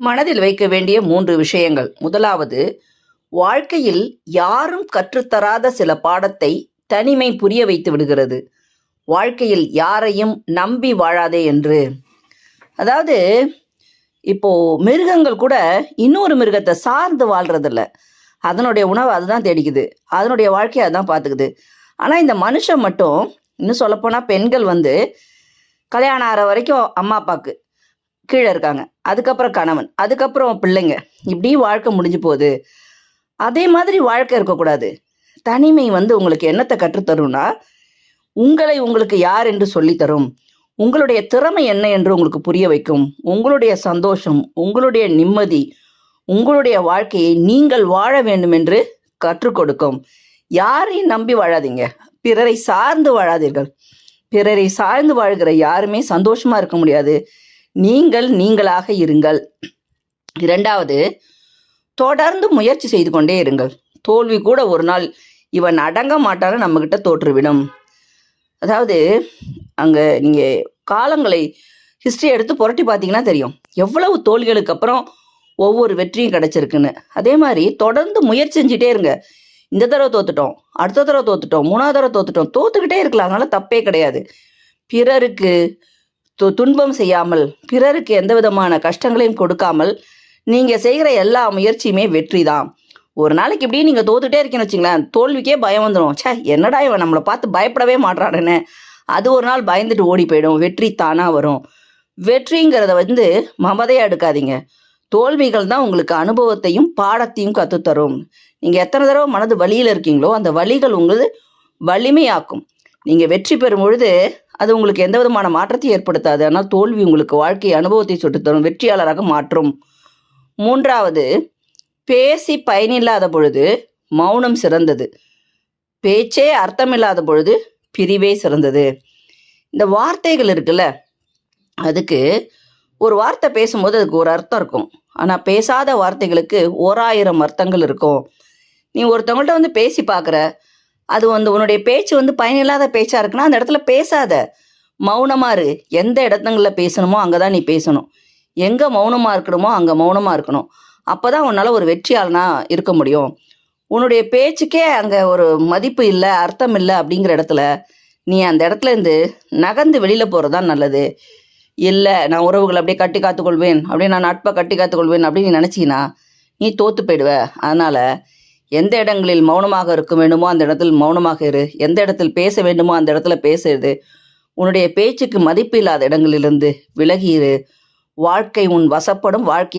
மனதில் வைக்க வேண்டிய மூன்று விஷயங்கள். முதலாவது வாழ்க்கையில் யாரும் கற்றுத்தராத சில பாடத்தை தனிமை புரிய வைத்து விடுகிறது. வாழ்க்கையில் யாரையும் நம்பி வாழாதே என்று. அதாவது இப்போ மிருகங்கள் கூட இன்னொரு மிருகத்தை சார்ந்து வாழ்றதில்ல. அதனுடைய உணவு அதுதான் தேடிக்குது. அதனுடைய வாழ்க்கையை அதுதான் பார்த்துக்குது. ஆனால் இந்த மனுஷன் மட்டும் இன்னும் சொல்லப்போனால் பெண்கள் வந்து கல்யாணம் ஆகிற வரைக்கும் அம்மா அப்பாவுக்கு கீழே இருக்காங்க. அதுக்கப்புறம் கணவன் அதுக்கப்புறம் பிள்ளைங்க. இப்படி வாழ்க்கை முடிஞ்சு போகுது. அதே மாதிரி வாழ்க்கை இருக்கக்கூடாது. தனிமை வந்து உங்களுக்கு என்னத்தை கற்றுத்தரும்னா உங்களை உங்களுக்கு யார் என்று சொல்லித்தரும். உங்களுடைய திறமை என்ன என்று உங்களுக்கு புரிய வைக்கும். உங்களுடைய சந்தோஷம் உங்களுடைய நிம்மதி உங்களுடைய வாழ்க்கையை நீங்கள் வாழ வேண்டும் என்று கற்றுக் கொடுக்கும். யாரையும் நம்பி வாழாதீங்க. பிறரை சார்ந்து வாழாதீர்கள். பிறரை சார்ந்து வாழ்கிற யாருமே சந்தோஷமா இருக்க முடியாது. நீங்கள் நீங்களாக இருங்கள். இரண்டாவது தொடர்ந்து முயற்சி செய்து கொண்டே இருங்கள். தோல்வி கூட ஒரு நாள் இவன் அடங்க மாட்டான்னு நம்மக்கிட்ட தோற்றுவிடும். அதாவது அங்கே நீங்கள் காலங்களை ஹிஸ்ட்ரி எடுத்து புரட்டி பார்த்தீங்கன்னா தெரியும். எவ்வளவு தோல்விகளுக்கு அப்புறம் ஒவ்வொரு வெற்றியும் கிடச்சிருக்குன்னு. அதே மாதிரி தொடர்ந்து முயற்சி செஞ்சுட்டே இருங்க. இந்த தடவை தோத்துட்டோம் அடுத்த தடவை தோத்துட்டோம் மூணாவது தடவை தோத்துட்டோம் தோத்துக்கிட்டே இருக்கலாம். அதனால தப்பே கிடையாது. பிறருக்கு துன்பம் செய்யாமல் பிறருக்கு எந்த விதமான கஷ்டங்களையும் கொடுக்காமல் நீங்கள் செய்கிற எல்லா முயற்சியுமே வெற்றி தான் ஒரு நாளைக்கு இப்படியே நீங்கள் தோத்துட்டே இருக்கீங்கன்னு வச்சுங்களேன் தோல்விக்கே பயம் வந்துடும் ச்சே என்னடா இவன் நம்மளை பார்த்து பயப்படவே மாட்றானேன்னு. அது ஒரு நாள் பயந்துட்டு ஓடி போயிடும். வெற்றி தானாக வரும். வெற்றிங்கிறத வந்து மமதையாக எடுக்காதீங்க. தோல்விகள் தான் உங்களுக்கு அனுபவத்தையும் பாடத்தையும் கற்றுத்தரும் நீங்கள் எத்தனை தடவை மனது வழியில் இருக்கீங்களோ அந்த வழிகள் உங்களது வலிமையாக்கும். நீங்கள் வெற்றி பெறும் பொழுது அது உங்களுக்கு எந்த விதமான மாற்றத்தையும் ஏற்படுத்தாது. ஆனால் தோல்வி உங்களுக்கு வாழ்க்கை அனுபவத்தை சுட்டுத்தரும் வெற்றியாளராக மாற்றும். மூன்றாவது பேசி பயனில்லாத பொழுது மௌனம் சிறந்தது. பேச்சே அர்த்தமில்லாத பொழுது பிரிவே சிறந்தது. இந்த வார்த்தைகள் இருக்குல்ல அதுக்கு ஒரு வார்த்தை பேசும்போது அதுக்கு ஒரு அர்த்தம் இருக்கும். ஆனால் பேசாத வார்த்தைகளுக்கு ஓராயிரம் அர்த்தங்கள் இருக்கும். நீ ஒருத்தவங்கள்ட்ட வந்து பேசி பார்க்குற அது வந்து உன்னுடைய பேச்சு வந்து பயனில்லாத பேச்சா இருக்குன்னா அந்த இடத்துல பேசாத. மௌனமா இரு. எந்த இடத்துங்களில் பேசணுமோ அங்கே தான் நீ பேசணும். எங்கே மௌனமாக இருக்கணுமோ அங்கே மௌனமாக இருக்கணும். அப்போ தான் உன்னால் ஒரு வெற்றியாளனா இருக்க முடியும். உன்னுடைய பேச்சுக்கே அங்கே ஒரு மதிப்பு இல்லை அர்த்தம் இல்லை அப்படிங்கிற இடத்துல நீ அந்த இடத்துல இருந்து நகர்ந்து வெளியில் போகிறது தான் நல்லது. இல்லை நான் உறவுகளை அப்படியே கட்டி காத்துக்கொள்வேன் அப்படியே நான் நட்பை கட்டி காத்துக்கொள்வேன் அப்படின்னு நீ நினச்சின்னா நீ தோத்து போயிடுவ. அதனால் எந்த இடங்களில் மௌனமாக இருக்க வேண்டுமோ அந்த இடத்தில் மௌனமாக இரு. எந்த இடத்தில் பேச வேண்டுமோ அந்த இடத்துல பேசுறது உன்னுடைய பேச்சுக்கு மதிப்பு இல்லாத இடங்களிலிருந்து விலகியிரு வாழ்க்கை உன் வசப்படும் வாழ்க்கை